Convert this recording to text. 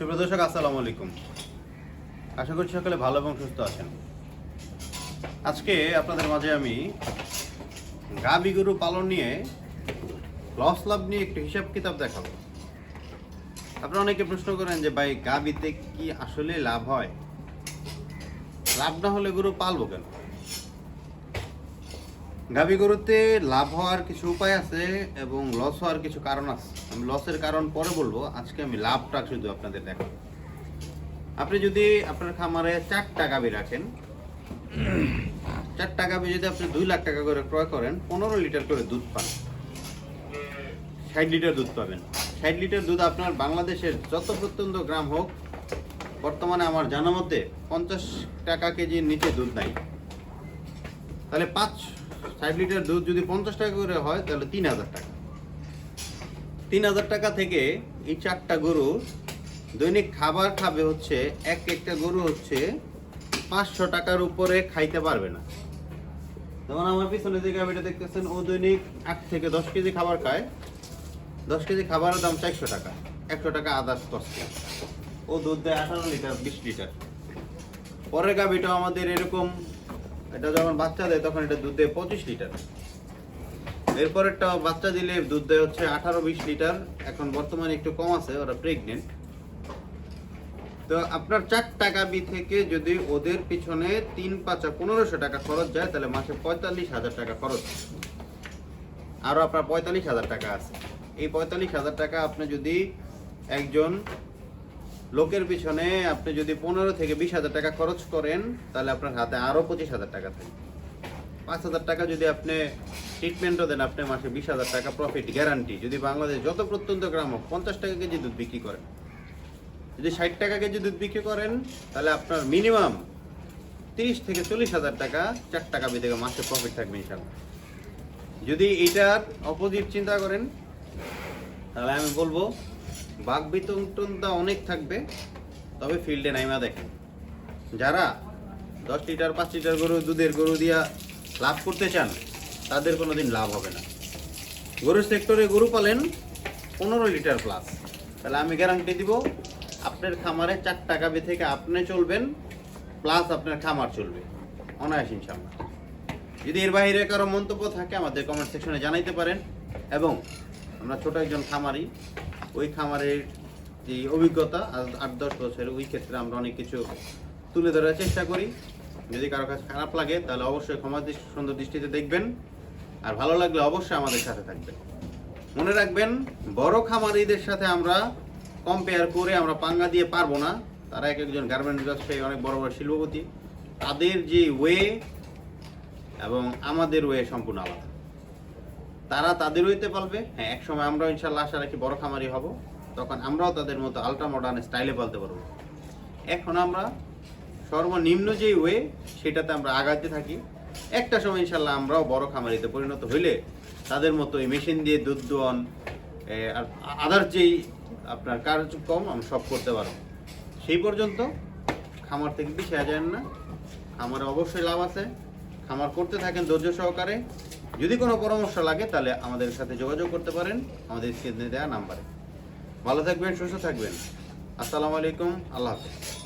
সুপ্রিয় দর্শক, আসসালামু আলাইকুম। আশা করছি সকালে ভালো এবং সুস্থ আছেন। আজকে আপনাদের মাঝে আমি গাবি গরু পালন নিয়ে লস লাভ নিয়ে একটু হিসাব কিতাব দেখাবো। আপনারা অনেকে প্রশ্ন করেন যে, ভাই, গাবিতে কি আসলে লাভ হয়? লাভ না হলে গরু পালবো কেন? গাভী গরুতে লাভ হওয়ার কিছু উপায় আছে এবং লস হওয়ার কিছু কারণ আছে। আমি লসের কারণ পরে বলব। আজকে আমি লাভটা শুধু আপনাদের দেখাবো। আপনি যদি আপনার খামারে চারটা গাভী রাখেন, চারটা গাভী যদি আপনি দুই লাখ টাকা করে ক্রয় করেন, পনেরো লিটার করে দুধ পান। ষাট লিটার দুধ পাবেন। ষাট লিটার দুধ আপনার বাংলাদেশের যত প্রত্যন্ত গ্রাম হোক, বর্তমানে আমার জানা মতে পঞ্চাশ টাকা কেজির নিচে দুধ নাই। তাহলে পাঁচ ষাট লিটার দুধ যদি পঞ্চাশ টাকা করে হয়, তাহলে তিন হাজার টাকা। তিন হাজার টাকা থেকে এই চারটা গরু দৈনিক খাবার খাবে হচ্ছে, এক একটা গরু হচ্ছে পাঁচশো টাকার উপরে খাইতে পারবে না। যেমন আমার পিছনে যে গাভিটা দেখতেছেন, ও দৈনিক আট থেকে দশ কেজি খাবার খায়। দশ কেজি খাবারের দাম চারশো টাকা, একশো টাকা আদার্স কস্ট ও দুধ দেয় আঠারো লিটার, বিশ লিটার। পরের গাভিটা আমাদের এরকম এটা যখন বাচ্চা দেয়, তখন এটা দুধ দেয় পঁচিশ লিটার। এরপরেরটা বাচ্চা দিলে দুধ দেয় হচ্ছে আঠারো বিশ লিটার। এখন বর্তমানে একটু কম আছে, ওরা প্রেগনেন্ট তো আপনার চার টাকা বি থেকে যদি ওদের পিছনে তিন পাঁচা পনেরোশো টাকা খরচ যায়, তাহলে মাসে পঁয়তাল্লিশ হাজার টাকা খরচ আরও আপনার পঁয়তাল্লিশ হাজার টাকা আছে। এই পঁয়তাল্লিশ হাজার টাকা আপনি যদি একজন লোকের পিছনে আপনি যদি পনেরো থেকে বিশ হাজার টাকা খরচ করেন, তাহলে আপনার হাতে আরও পঁচিশ হাজার টাকা থাকে পাঁচ হাজার টাকা যদি আপনি ট্রিটমেন্টও দেন, আপনি মাসে বিশ হাজার টাকা প্রফিট গ্যারান্টি যদি বাংলাদেশ যত প্রত্যন্ত গ্রাম হোক পঞ্চাশ টাকা কেজি দুধ বিক্রি করেন, যদি ষাট টাকা কেজি দুধ বিক্রি করেন, তাহলে আপনার মিনিমাম তিরিশ থেকে চল্লিশ হাজার টাকা, চার টাকা থেকে মাসে প্রফিট থাকবে ইনশাল্লাহ যদি এটার অপোজিট চিন্তা করেন, তাহলে আমি বলব বাঘ অনেক থাকবে, তবে ফিল্ডে নাইমা দেখেন। যারা দশ লিটার, পাঁচ লিটার গরু, দুধের গরু দিয়া লাভ করতে চান, তাদের কোনো দিন লাভ হবে না। গরুর সেক্টরে গরু পালেন পনেরো লিটার প্লাস তাহলে আমি গ্যারান্টি দিব, আপনার খামারে চার টাকা থেকে আপনি চলবেন প্লাস আপনার খামার চলবে। অনায়াস ইনশাল্লাহ যদি এর বাইরে কারও মন্তব্য থাকে, আমাদের কমেন্ট সেকশনে জানাইতে পারেন। এবং আমরা ছোট একজন খামারি ওই খামারের যে অভিজ্ঞতা আট, দশ বছরের ওই ক্ষেত্রে আমরা অনেক কিছু তুলে ধরার চেষ্টা করি। যদি কারও কাছে খারাপ লাগে, তাহলে অবশ্যই ক্ষমা সুন্দর দৃষ্টিতে দেখবেন। আর ভালো লাগলে অবশ্যই আমাদের সাথে থাকবেন। মনে রাখবেন, বড় খামারিদের সাথে আমরা কম্পেয়ার করে আমরা পাঙ্গা দিয়ে পারব না। তারা এক একজন গার্মেন্টস ব্যবসায়ী অনেক বড় বড় শিল্পপতি। তাদের যে ওয়ে এবং আমাদের ওয়ে সম্পূর্ণ আলাদা। তারা তাদের ওয়েতে পালবে হ্যাঁ এক সময় আমরাও ইনশাল্লাহ আশা রাখি বড় খামারি হব। তখন আমরাও তাদের মতো আলট্রা মডার্ন স্টাইলে পালতে পারব। এখন আমরা সর্বনিম্ন যেই ওয়ে সেটাতে আমরা আগাতে থাকি। একটা সময় ইনশাল্লাহ আমরাও বড় খামারিতে পরিণত হইলে তাদের মতো এই মেশিন দিয়ে দুধ দোয়ান আর আদার যেই আপনার কার্যক্রম আমরা সব করতে পারব। সেই পর্যন্ত খামার থেকে পিছিয়ে যান না। খামারে অবশ্যই লাভ আছে। খামার করতে থাকেন ধৈর্য সহকারে। যদি কোনো পরামর্শ লাগে, তাহলে আমাদের সাথে যোগাযোগ করতে পারেন আমাদের স্ক্রিনে দেওয়া নাম্বারে। ভালো থাকবেন, সুস্থ থাকবেন। আসসালামু আলাইকুম, আল্লাহ হাফেজ।